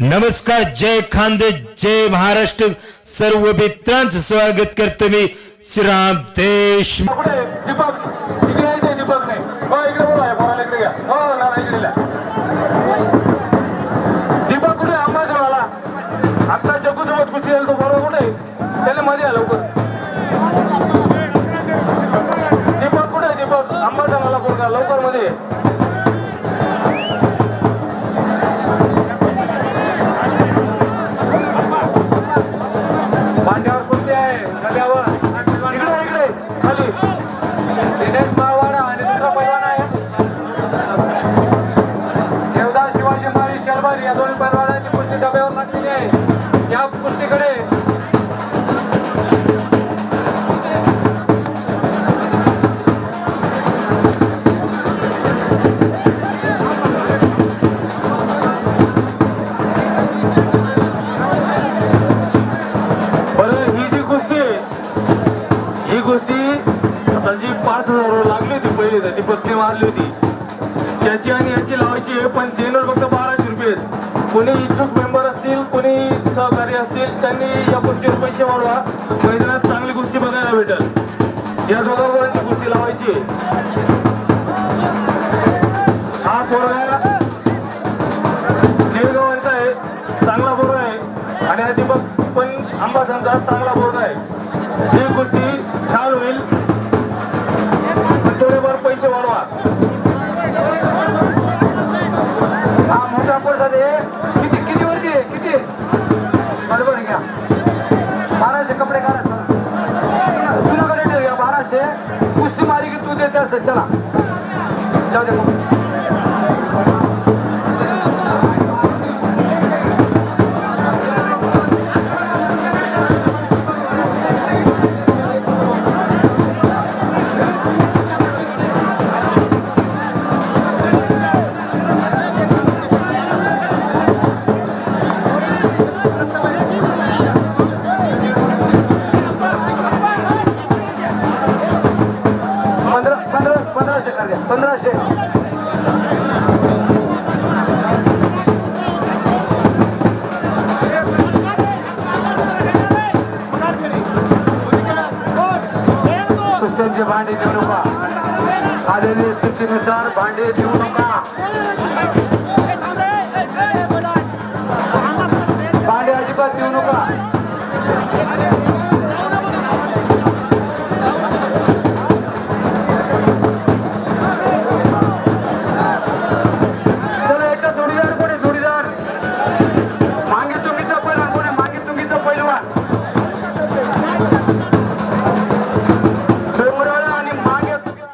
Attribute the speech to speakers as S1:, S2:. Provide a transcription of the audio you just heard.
S1: नमस्कार जय खांदे जय महाराष्ट्र. सर्व मित्रांचं स्वागत करतो मी श्रीराम देश.
S2: दीपक हो, हो कुठे आंबा झाला आता जग्गू सोबत कुठे? तो बरोबर कुठे? त्याला मध्ये आला लवकर. दीपक कुठे दीपक आंबा झाला लवकरमध्ये. देवदास शिवाजी माळी शर्मा या दोन्ही पैलवानांची कुस्ती डब्यावर लागलेली आहे. या कुस्तीकडे बरं ही जी कुस्ती आहे ही कुस्ती आता जी पाच हजार लागली होती पहिली तर ती पत्नी मारली होती. याची आणि याची लावायची आहे पण देणार फक्त बाराशे रुपये आहेत. कोणी इच्छुक मेंबर असतील कोणी सहकारी असतील त्यांनी या गोष्टीवर पैसे वाढवा मैदानात चांगली कुस्ती बघायला भेटेल या दोघांवरची कुस्ती लावायची आहे. हा पोरगा देवगावांचा आहे चांगला पोरगा आहे आणि हा दीपक पण आंबासांचा चांगला पोरगा आहे कुस्ती मारी की तू देते असते चला. जाऊ दे. कुस्त्यांचे भांडे देऊ नका आलेली स्थितीनुसार भांडे देऊ नका